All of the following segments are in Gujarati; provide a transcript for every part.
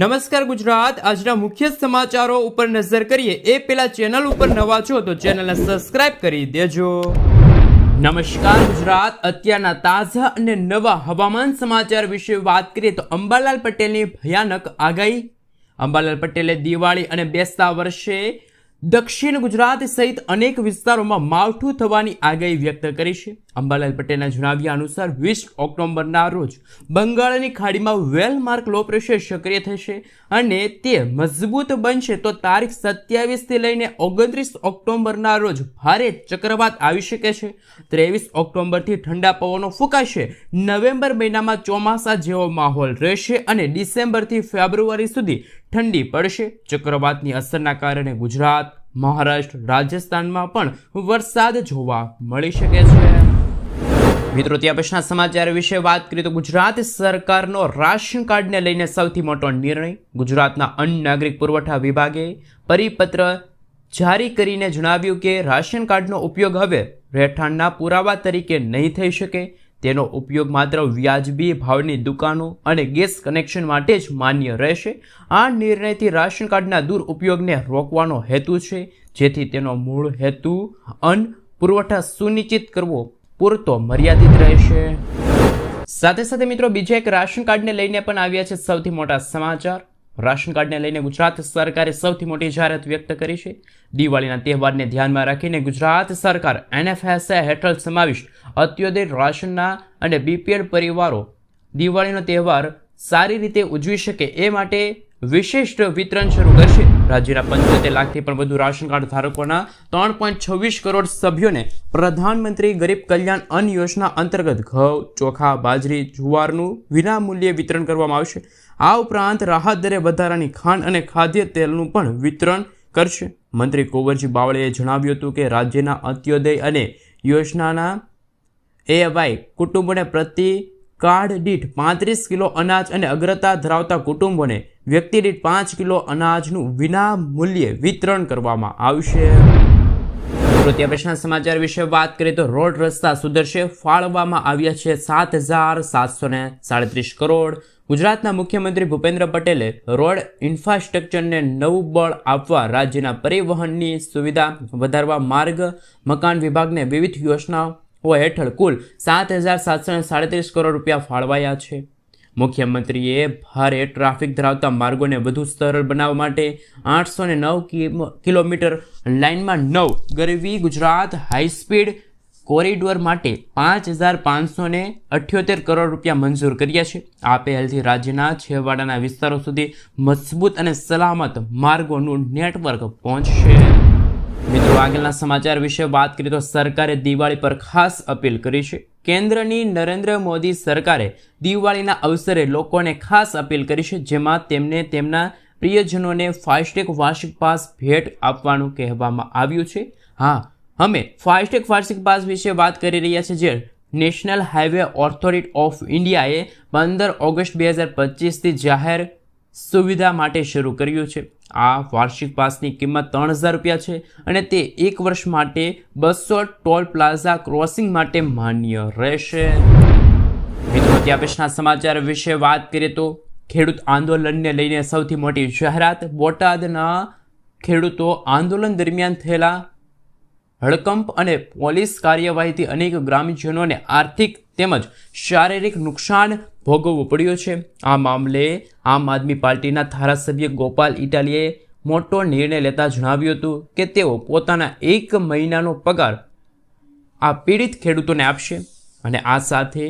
નમસ્કાર ગુજરાત. આજના મુખ્ય સમાચારો ઉપર નજર કરીએ. એ પેલા ચેનલ ઉપર નવા છો તો ચેનલને સબસ્ક્રાઇબ કરી દેજો. નમસ્કાર ગુજરાત. અત્યારના તાજા અને નવા હવામાન સમાચાર વિશે વાત કરીએ તો અંબાલાલ પટેલની ભયાનક આગાહી. અંબાલાલ પટેલે દિવાળી અને બેસતા વર્ષે દક્ષિણ ગુજરાત સહિત અનેક વિસ્તારોમાં માવઠું થવાની આગાહી વ્યક્ત કરી છે. અંબાલાલ પટેલના જણાવ્યા અનુસાર વીસ ઓક્ટોબરના રોજ બંગાળની ખાડીમાં વેલમાર્ક લો પ્રેશર સક્રિય થશે અને તે મજબૂત બનશે તો તારીખ સત્યાવીસથી લઈને ઓગણત્રીસ ઓક્ટોબરના રોજ ભારે ચક્રવાત આવી શકે છે. ત્રેવીસ ઓક્ટોબરથી ઠંડા પવનો ફૂંકાશે, નવેમ્બર મહિનામાં ચોમાસા જેવો માહોલ રહેશે અને ડિસેમ્બરથી ફેબ્રુઆરી સુધી ઠંડી પડશે. ચક્રવાતની અસરના કારણે ગુજરાત, મહારાષ્ટ્ર, રાજસ્થાનમાં પણ વરસાદ જોવા મળી શકે છે. મિત્રો, ત્યાં પછીના સમાચાર વિશે વાત કરીએ તો ગુજરાત સરકારનો રાશન કાર્ડને લઈને સૌથી મોટો નિર્ણય ગુજરાતના અન્ન નાગરિક પુરવઠા વિભાગે પરિપત્ર જારી કરીને જણાવ્યું કે રાશન કાર્ડનો ઉપયોગ હવે રહેઠાણના પુરાવા તરીકે નહીં થઈ શકે. તેનો ઉપયોગ માત્ર વ્યાજબી ભાવની દુકાનો અને ગેસ કનેક્શન માટે જ માન્ય રહેશે. આ નિર્ણયથી રાશન કાર્ડના દુરુપયોગને રોકવાનો હેતુ છે, જેથી તેનો મૂળ હેતુ અન્ન પુરવઠા સુનિશ્ચિત કરવો પૂરતો મર્યાદિત રહેશે. સાથે સાથે મિત્રો, બીજા એક રાશન કાર્ડને લઈને પણ આવ્યા છે સૌથી મોટા સમાચાર. રાશન કાર્ડને લઈને ગુજરાત સરકારે સૌથી મોટી જાહેરાત વ્યક્ત કરી છે. દિવાળીના તહેવારને ધ્યાનમાં રાખીને ગુજરાત સરકાર એનએફએસએ હેઠળ સમાવિષ્ટ અત્યોદય રાશનના અને બીપીએલ પરિવારો દિવાળીનો તહેવાર સારી રીતે ઉજવી શકે એ માટે વિશિષ્ટ વિતરણ શરૂ કરશે. રાજ્યના પંચોતેર લાખથી પણ વધુ રાશન કાર્ડ ધારકોના ત્રણ પોઈન્ટ છવ્વીસ કરોડ સભ્યોને પ્રધાનમંત્રી ગરીબ કલ્યાણ અન્ન યોજના અંતર્ગત ઘઉં, ચોખા, બાજરી, જુવારનું વિનામૂલ્યે વિતરણ કરવામાં આવશે. આ ઉપરાંત રાહત દરે વધારાની ખાંડ અને ખાદ્ય તેલનું પણ વિતરણ કરશે. મંત્રી કુંવરજી બાવળીએ જણાવ્યું હતું કે રાજ્યના અંત્યોદય અને યોજનાના એવાય કુટુંબોને પ્રતિ કાર્ડ દીઠ પાંત્રીસ કિલો અનાજ અને અગ્રતા ધરાવતા કુટુંબોને વ્યક્તિ દીઠ પાંચ કિલો અનાજનું વિના મૂલ્યે વિતરણ કરવામાં આવશે. મિત્રો ત્યાં સમાચાર વિશે વાત કરીએ તો રોડ રસ્તા સુધરશે. ફાળવવામાં આવ્યા છે સાત હજાર સાતસો ને સાડત્રીસ કરોડ. ગુજરાતના મુખ્યમંત્રી ભૂપેન્દ્ર પટેલે રોડ ઇન્ફ્રાસ્ટ્રક્ચરને નવું બળ આપવા રાજ્યના પરિવહનની સુવિધા વધારવા માર્ગ, મકાન વિભાગને વિવિધ યોજનાઓ હેઠળ કુલ સાત હજાર સાતસો સાડત્રીસ કરોડ રૂપિયા ફાળવાયા છે. મુખ્યમંત્રીએ ભારે ટ્રાફિક ધરાવતા માર્ગોને વધુ સરળ બનાવવા માટે આઠસો નવ કિલોમીટર લાઇનમાં નવ ગરવી ગુજરાત હાઈસ્પીડ કોરિડોર માટે પાંચ હજાર પાંચસો ને અઠ્યોતેર કરોડ રૂપિયા મંજૂર કર્યા છે. આ પહેલથી રાજ્યના છેવાડાના વિસ્તારો સુધી મજબૂત અને સલામત માર્ગોનું નેટવર્ક પહોંચશે. મિત્રો, આગળના સમાચાર વિશે વાત કરીએ તો સરકારે દિવાળી પર ખાસ અપીલ કરી છે. કેન્દ્રની નરેન્દ્ર મોદી સરકારે દિવાળીના અવસરે લોકોને ખાસ અપીલ કરી છે, જેમાં તેમને તેમના પ્રિયજનોને ફાસ્ટેગ વાર્ષિક પાસ ભેટ આપવાનું કહેવામાં આવ્યું છે. હા અમે ફાસ્ટેગ વાર્ષિક પાસ વિશે વાત કરી રહ્યા છીએ જે નેશનલ હાઈવે ઓથોરિટી ઓફ ઇન્ડિયાએ પંદર ઓગસ્ટ બે હજાર પચીસથી જાહેર સુવિધા માટે શરૂ કર્યું છે. આ વાર્ષિક પાસની કિંમત ત્રણ હજાર રૂપિયા છે અને તે એક વર્ષ માટે બસો ટોલ પ્લાઝા ક્રોસિંગ માટે માન્ય રહેશે. મિત્રો ત્યાં સમાચાર વિશે વાત કરીએ તો ખેડૂત આંદોલનને લઈને સૌથી મોટી જાહેરાત બોટાદના ખેડૂતો આંદોલન દરમિયાન થયેલા હડકંપ અને પોલીસ કાર્યવાહીથી અનેક ગ્રામજનોને આર્થિક તેમજ શારીરિક નુકસાન ભોગવવું પડ્યું છે. આ મામલે આમ આદમી પાર્ટીના ધારાસભ્ય ગોપાલ ઇટાલીએ મોટો નિર્ણય લેતા જણાવ્યું હતું કે તેઓ પોતાના એક મહિનાનો પગાર આ પીડિત ખેડૂતોને આપશે અને આ સાથે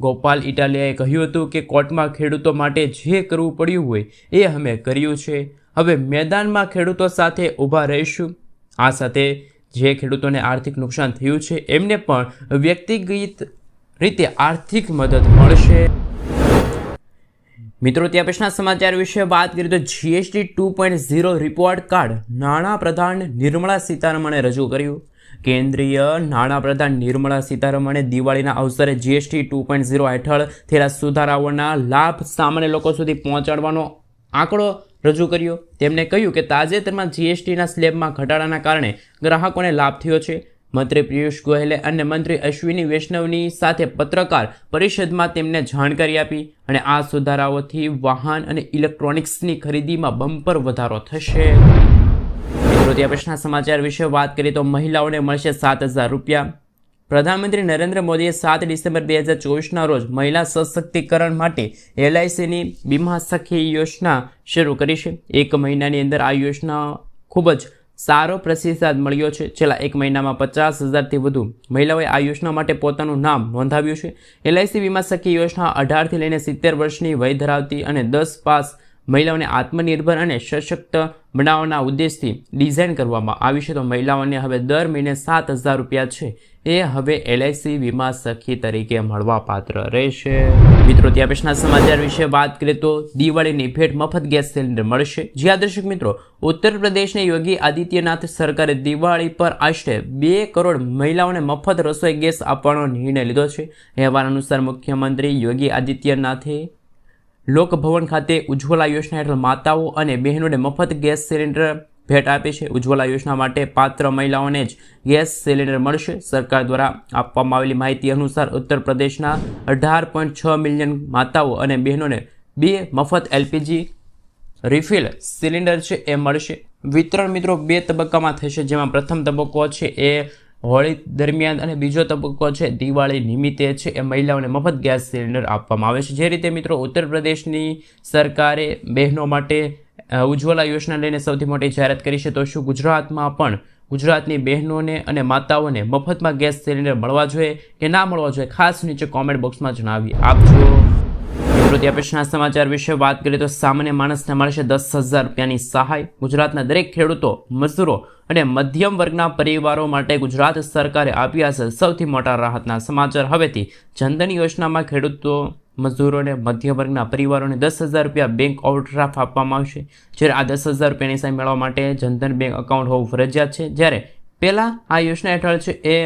ગોપાલ ઇટાલિયાએ કહ્યું હતું કે કોર્ટમાં ખેડૂતો માટે જે કરવું પડ્યું હોય એ અમે કર્યું છે. હવે મેદાનમાં ખેડૂતો સાથે ઊભા રહીશું. આ સાથે જે ખેડૂતોને આર્થિક નુકસાન થયું છે, એમને પણ વ્યક્તિગત રીતે આર્થિક મદદ મળશે. મિત્રો, ત્યાં પછીના સમાચાર વિશે વાત કરીએ તો GST two point zero report card નાણાપ્રધાન Nirmala સીતારમણે રજૂ કર્યું. કેન્દ્રીય નાણાપ્રધાન નિર્મળા સીતારમણે દિવાળીના અવસરે જીએસટી ટુ પોઈન્ટ ઝીરો હેઠળ થયેલા સુધારાઓના લાભ સામાન્ય લોકો સુધી પહોંચાડવાનો આંકડો રજૂ કર્યો. તેમણે કહ્યું કે તાજેતરમાં જીએસટીના સ્લેબમાં ઘટાડાના કારણે ગ્રાહકોને લાભ થયો છે. મંત્રી પિયુષ ગોયલે અને મંત્રી અશ્વિની વૈષ્ણવની સાથે પત્રકાર પરિષદમાં તેમને જાણકારી આપી અને આ સુધારાઓથી વાહન અને ઇલેક્ટ્રોનિક્સની ખરીદીમાં બમ્પર વધારો થશે. મિત્રો ત્યાં સમાચાર વિશે વાત કરીએ તો મહિલાઓને મળશે સાત હજાર રૂપિયા. પ્રધાનમંત્રી નરેન્દ્ર મોદીએ સાત ડિસેમ્બર બે હજાર ચોવીસના રોજ મહિલા સશક્તિકરણ માટે એલઆઈસીની બીમા સખી યોજના શરૂ કરી છે. એક મહિનાની અંદર આ યોજના ખૂબ જ સારો પ્રતિસાદ મળ્યો છે. છેલ્લા એક મહિનામાં પચાસ હજારથી વધુ મહિલાઓએ આ યોજના માટે પોતાનું નામ નોંધાવ્યું છે. એલઆઈસી વીમા સખી યોજના અઢારથી લઈને સિત્તેર વર્ષની વય ધરાવતી અને દસ પાસ મહિલાઓને આત્મનિર્ભર અને સશક્ત બનાવવાના ઉદ્દેશથી ડિઝાઇન કરવામાં આવી છે. તો મહિલાઓને હવે દર મહિને સાત હજાર રૂપિયા છે. એ હવે એલઆઈસી વીમા સખી તરીકે મળવા પાત્ર રહેશે. મિત્રો, ત્યાં પછીના સમાચાર વિશે વાત કરીએ તો દિવાળીની ભેટ મફત ગેસ સિલિન્ડર મળશે. જ્યાં દર્શક મિત્રો ઉત્તર પ્રદેશની યોગી આદિત્યનાથ સરકારે દિવાળી પર આશરે બે કરોડ મહિલાઓને મફત રસોઈ ગેસ આપવાનો નિર્ણય લીધો છે. અહેવાલ અનુસાર મુખ્યમંત્રી યોગી આદિત્યનાથે લોકભવન ખાતે ઉજ્જવલા યોજના હેઠળ માતાઓ અને બહેનોને મફત ગેસ સિલિન્ડર ભેટ આપે છે. ઉજ્જવલા યોજના માટે પાત્ર મહિલાઓને જ ગેસ સિલિન્ડર મળશે. સરકાર દ્વારા આપવામાં આવેલી માહિતી અનુસાર ઉત્તર પ્રદેશના અઢાર પોઈન્ટ છ મિલિયન માતાઓ અને બહેનોને બે મફત એલપીજી રિફિલ સિલિન્ડર છે એ મળશે. વિતરણ મિત્રો બે તબક્કામાં થશે. જેમાં પ્રથમ તબક્કો છે એ હોળી દરમિયાન અને બીજો તબક્કો છે દિવાળી નિમિત્તે છે. એ મહિલાઓને મફત ગેસ સિલિન્ડર આપવામાં આવે છે. જે રીતે મિત્રો ઉત્તર પ્રદેશની સરકારે બહેનો માટે ઉજ્જવલા યોજના લઈને સૌથી મોટી જાહેરાત કરી છે. તો શું ગુજરાતમાં પણ ગુજરાતની બહેનોને અને માતાઓને મફતમાં ગેસ સિલિન્ડર મળવા જોઈએ કે ના મળવા જોઈએ? ખાસ નીચે કોમેન્ટ બોક્સમાં જણાવી આપજો. ત્યાં સમાચાર વિશે વાત કરીએ તો સામાન્ય માણસને મળશે દસ હજાર રૂપિયાની સહાય. ગુજરાતના દરેક ખેડૂતો, મજૂરો અને મધ્યમ વર્ગના પરિવારો માટે ગુજરાત સરકારે આપ્યા છે સૌથી મોટા રાહતના સમાચાર. હવેથી જનધન યોજનામાં ખેડૂતો મજદૂરોને મધ્યમ વર્ગના પરિવારોને દસ હજાર રૂપિયા બેંક ઓવરડ્રાફ્ટ આપવામાં આવશે. જ્યારે આ દસ હજાર રૂપિયાની સહાય મેળવવા માટે જનધન બેંક એકાઉન્ટ હોવું ફરજિયાત છે. જ્યારે પહેલાં આ યોજના હેઠળ છે એ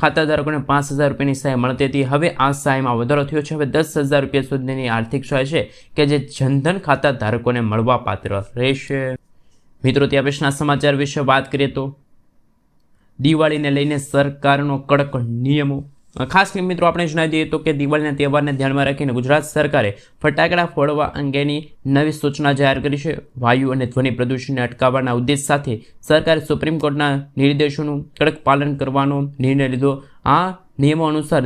ખાતાધારકોને પાંચ હજાર રૂપિયાની સહાય મળતી હતી. હવે આ સહાયમાં વધારો થયો છે. હવે દસ હજાર રૂપિયા સુધીની આર્થિક સહાય છે કે જે જનધન ખાતા ધારકોને મળવા પાત્ર રહેશે. મિત્રો ત્યાં પછીના સમાચાર વિશે વાત કરીએ તો દિવાળીને લઈને સરકારનો કડક નિયમો ખાસ મિત્રો આપણે જણાવી દઈએ તો કે દિવાળીના તહેવારને ધ્યાનમાં રાખીને ગુજરાત સરકારે ફટાકડા ફોડવા અંગેની નવી સૂચના જાહેર કરી છે. વાયુ અને ધ્વનિ પ્રદૂષણને અટકાવવાના ઉદ્દેશ સાથે સરકારે સુપ્રીમ કોર્ટના નિર્દેશોનું કડક પાલન કરવાનો નિર્ણય લીધો. આ નિયમો અનુસાર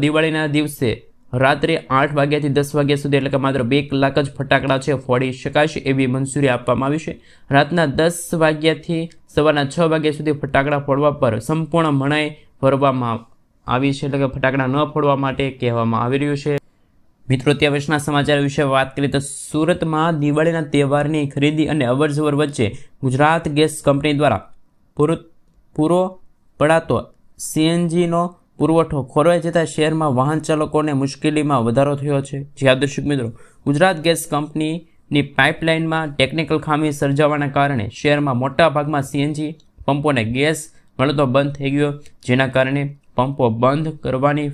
દિવાળીના દિવસે રાત્રે આઠ વાગ્યાથી દસ વાગ્યા સુધી એટલે કે માત્ર બે કલાક જ ફટાકડા છે, ફોડી શકાશે એવી મંજૂરી આપવામાં આવી છે. રાતના દસ વાગ્યાથી સવારના છ વાગ્યા સુધી ફટાકડા ફોડવા પર સંપૂર્ણ મનાઈ ફરવામાં આવી છે એટલે કે ફટાકડા ન ફોડવા માટે કહેવામાં આવી રહ્યું છે. મિત્રો, ત્યાં વર્ષના સમાચાર વિશે વાત કરીએ તો સુરતમાં દિવાળીના તહેવારની ખરીદી અને અવરજવર વચ્ચે ગુજરાત ગેસ કંપની દ્વારા પૂરો પૂરો પડાતો સીએનજીનો પુરવઠો ખોરવાઈ જતા શહેરમાં વાહન ચાલકોને મુશ્કેલીમાં વધારો થયો છે. જ્યાં દર્શક મિત્રો, ગુજરાત ગેસ કંપનીની પાઇપલાઇનમાં ટેકનિકલ ખામી સર્જાવાના કારણે શહેરમાં મોટા ભાગમાં સીએનજી પંપોને ગેસ મળતો બંધ થઈ ગયો, જેના કારણે પંપો બંધ કરવાની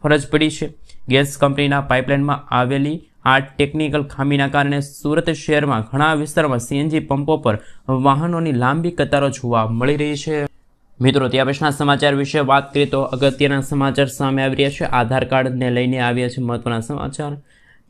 ફરજ પડી છે. ગેસ કંપનીના પાઇપલાઇનમાં આવેલી આ ટેકનિકલ ખામીના કારણે સુરત શહેરમાં ઘણા વિસ્તારોમાં સીએનજી પંપો પર વાહનોની લાંબી કતારો જોવા મળી રહી છે. મિત્રો ત્યાં પછીના સમાચાર વિશે વાત કરીએ તો અગત્યના સમાચાર સામે આવી રહ્યા છે. આધાર કાર્ડને લઈને આવ્યા છે મહત્વના સમાચાર.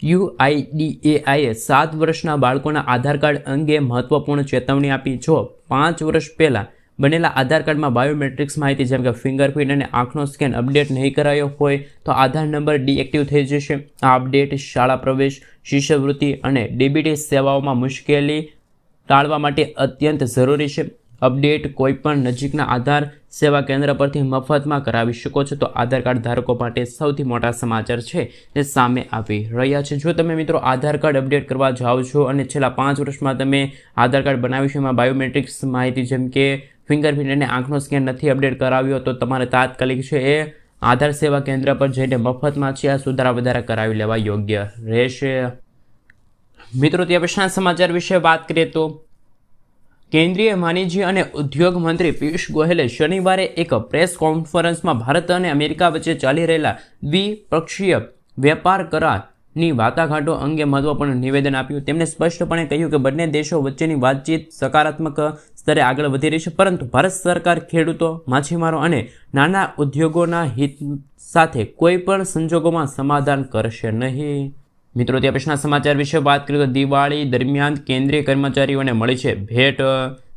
યુઆઈડીએઆઈએ સાત વર્ષના બાળકોના આધાર કાર્ડ અંગે મહત્વપૂર્ણ ચેતવણી આપી. જો પાંચ વર્ષ પહેલાં બનેલા આધાર કાર્ડમાં બાયોમેટ્રિક્સ માહિતી, જેમ કે ફિંગરપ્રિન્ટ અને આંખનો સ્કેન અપડેટ નહીં કરાયો હોય, તો આધાર નંબર ડીએક્ટિવ થઈ જશે. આ અપડેટ શાળા પ્રવેશ, શિષ્યવૃત્તિ અને ડીબીટી સેવાઓમાં મુશ્કેલી ટાળવા માટે અત્યંત જરૂરી છે. અપડેટ કોઈપણ નજીકના આધાર સેવા કેન્દ્ર પરથી મફતમાં કરાવી શકો છો. તો આધાર કાર્ડ ધારકો માટે સૌથી મોટા સમાચાર છે તે સામે આવી રહ્યા છે. જો તમે મિત્રો આધાર કાર્ડ અપડેટ કરવા જાઓ છો અને છેલ્લા પાંચ વર્ષમાં તમે આધાર કાર્ડ બનાવ્યું છે, એમાં બાયોમેટ્રિક્સ માહિતી જેમ કે ફિંગરપ્રિન્ટ અને આંખનો સ્કેન નથી અપડેટ કરાવ્યો, તો તમારે તાત્કાલિક છે એ આધાર સેવા કેન્દ્ર પર જઈને મફતમાં છે આ સુધારા વધારા કરાવી લેવા યોગ્ય રહેશે. મિત્રો ત્યાં પ્રશાંત સમાચાર વિશે વાત કરીએ તો કેન્દ્રીય વાણિજ્ય અને ઉદ્યોગ મંત્રી પિયુષ ગોયલે શનિવારે એક પ્રેસ કોન્ફરન્સમાં ભારત અને અમેરિકા વચ્ચે ચાલી રહેલા દ્વિપક્ષીય વેપાર કરાર ની વાટાઘાટો અંગે મહત્વપૂર્ણ નિવેદન આપ્યું. તેમણે સ્પષ્ટપણે કહ્યું કે બંને દેશો વચ્ચેની વાતચીત સકારાત્મક સ્તરે આગળ વધી રહી છે, પરંતુ ભારત સરકાર ખેડૂતો, માછીમારો અને નાના ઉદ્યોગોના હિત સાથે કોઈ પણ સંજોગોમાં સમાધાન કરશે નહીં. મિત્રો ત્યાં પછીના સમાચાર વિશે વાત કરીએ તો દિવાળી દરમિયાન કેન્દ્રીય કર્મચારીઓને મળી છે ભેટ.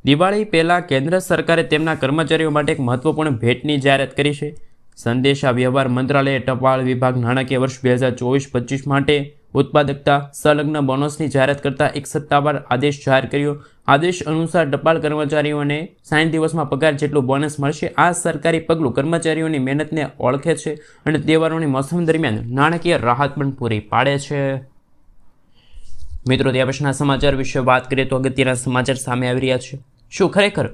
દિવાળી પહેલાં કેન્દ્ર સરકારે તેમના કર્મચારીઓ માટે એક મહત્વપૂર્ણ ભેટની જાહેરાત કરી છે. સંદેશા વ્યવહાર મંત્રાલયે ટપાલ વિભાગ નાણાકીય વર્ષ બે હજાર ચોવીસ પચીસ માટે ઉત્પાદકતા સંલગ્ન બોનસની જાહેરાત કરતા એક સત્તાવાર આદેશ જાહેર કર્યો. આદેશ અનુસાર ટપાલ કર્મચારીઓને સાઠ દિવસમાં પગાર જેટલું બોનસ મળશે. આ સરકારી પગલું કર્મચારીઓની મહેનતને ઓળખે છે અને તહેવારોની મોસમ દરમિયાન નાણાકીય રાહત પણ પૂરી પાડે છે. મિત્રો ત્યાં પછીના સમાચાર વિશે વાત કરીએ તો અગત્યના સમાચાર સામે આવી રહ્યા છે. શું ખરેખર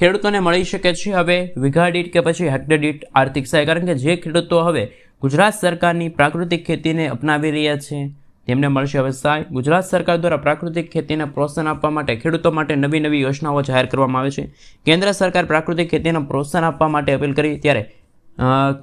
ખેડૂતોને મળી શકે છે હવે વીઘા દીઠ કે પછી હેક્ટર દીઠ આર્થિક સહાય? કારણ કે જે ખેડૂતો હવે ગુજરાત સરકારની પ્રાકૃતિક ખેતીને અપનાવી રહ્યા છે, તેમને મળશે હવે સહાય. ગુજરાત સરકાર દ્વારા પ્રાકૃતિક ખેતીને પ્રોત્સાહન આપવા માટે ખેડૂતો માટે નવી નવી યોજનાઓ જાહેર કરવામાં આવે છે. કેન્દ્ર સરકાર પ્રાકૃતિક ખેતીને પ્રોત્સાહન આપવા માટે અપીલ કરી, ત્યારે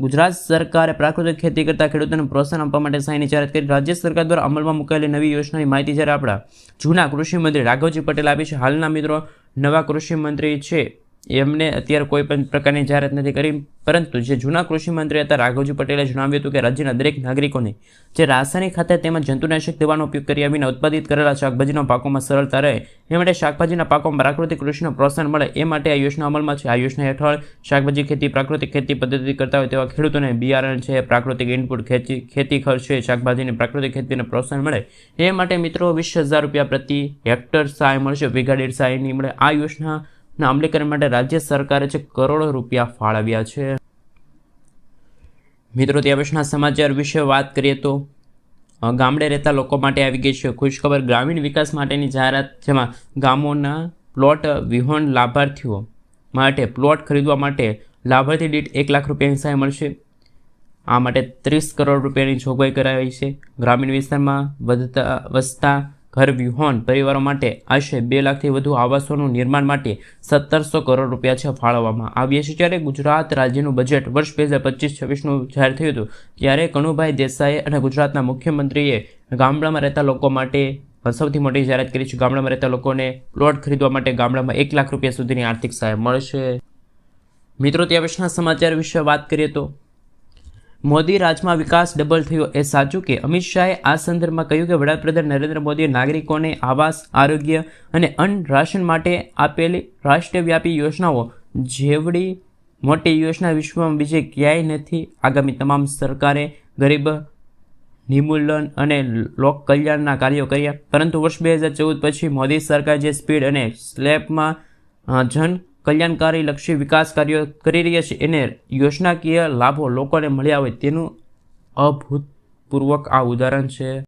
ગુજરાત સરકારે પ્રાકૃતિક ખેતી કરતા ખેડૂતોને પ્રોત્સાહન આપવા માટે સહાયની જાહેરાત કરી. રાજ્ય સરકાર દ્વારા અમલમાં મુકાયેલી નવી યોજનાની માહિતી જ્યારે આપણા જૂના કૃષિ મંત્રી રાઘવજી પટેલ આપી છે. હાલના મિત્રો, નવા કૃષિ મંત્રી છે એમને અત્યારે કોઈ પણ પ્રકારની જાહેરાત નથી કરી. પરંતુ જે જૂના કૃષિ મંત્રી હતા રાઘવજી પટેલે જણાવ્યું હતું કે રાજ્યના દરેક નાગરિકોને જે રાસાયણિક ખાતર તેમજ જંતુનાશક દવાનો ઉપયોગ કર્યા વિના ઉત્પાદિત કરેલા શાકભાજીના પાકોમાં સરળતા રહે, એ માટે શાકભાજીના પાકોમાં પ્રાકૃતિક કૃષિનો પ્રોત્સાહન મળે, એ માટે આ યોજના અમલમાં છે. આ યોજના હેઠળ શાકભાજી ખેતી પ્રાકૃતિક ખેતી પદ્ધતિ કરતા હોય તેવા ખેડૂતોને બિયારણ છે, પ્રાકૃતિક ઇનપુટ ખેતી ખેતી ખર્ચ છે, શાકભાજીની પ્રાકૃતિક ખેતીને પ્રોત્સાહન મળે, એ માટે મિત્રો વીસ હજાર રૂપિયા પ્રતિ હેક્ટર સહાય મળશે વિઘાડીર દીઠ સહાય નહીં મળે. આ યોજના ના અમલીકરણ માટે રાજ્ય સરકારે છે કરોડો રૂપિયા ફાળવ્યા છે. મિત્રો ત્યાં પછીના સમાચાર વિશે વાત કરીએ તો ગામડે રહેતા લોકો માટે આવી ગઈ છે ખુશખબર. ગ્રામીણ વિકાસ માટેની જાહેરાત, જેમાં ગામોના પ્લોટ વિહોણ લાભાર્થીઓ માટે પ્લોટ ખરીદવા માટે લાભાર્થી દીઠ એક લાખ રૂપિયાની સહાય મળશે. આ માટે ત્રીસ કરોડ રૂપિયાની જોગવાઈ કરાવી છે. ગ્રામીણ વિસ્તારમાં વધતા, વસતા ઘર વિહોણ પરિવારો માટે આશરે બે લાખથી વધુ આવાસોનું નિર્માણ માટે સત્તરસો કરોડ રૂપિયા છે ફાળવવામાં આવ્યા છે. જ્યારે ગુજરાત રાજ્યનું બજેટ વર્ષ બે હજાર પચીસ છવ્વીસનું જાહેર થયું હતું, ત્યારે કણુભાઈ દેસાઈ અને ગુજરાતના મુખ્યમંત્રીએ ગામડામાં રહેતા લોકો માટે સૌથી મોટી જાહેરાત કરી છે. ગામડામાં રહેતા લોકોને પ્લોટ ખરીદવા માટે ગામડામાં એક લાખ રૂપિયા સુધીની આર્થિક સહાય મળશે. મિત્રો ત્યાં વિશેના સમાચાર વિશે વાત કરીએ તો મોદી રાજમાં વિકાસ ડબલ થયો. એ સાચું કે અમિત શાહે આ સંદર્ભમાં કહ્યું કે વડાપ્રધાન નરેન્દ્ર મોદીએ નાગરિકોને આવાસ, આરોગ્ય અને અન્ન રાશન માટે આપેલી રાષ્ટ્રવ્યાપી યોજનાઓ જેવડી મોટી યોજના વિશ્વમાં બીજે ક્યાંય નથી. આગામી તમામ સરકારે ગરીબ નિર્મૂલન અને લોક કલ્યાણના કાર્યો કર્યા. પરંતુ વર્ષ બે હજાર ચૌદ પછી મોદી સરકાર જે સ્પીડ અને સ્લેબમાં જન કલ્યાણકારી લક્ષી વિકાસ કાર્યો કરી રહ્યા છે. એને યોજનાકીય લાભો લોકોને મળ્યા હોય તેનું અભૂતપૂર્વક આ ઉદાહરણ છે.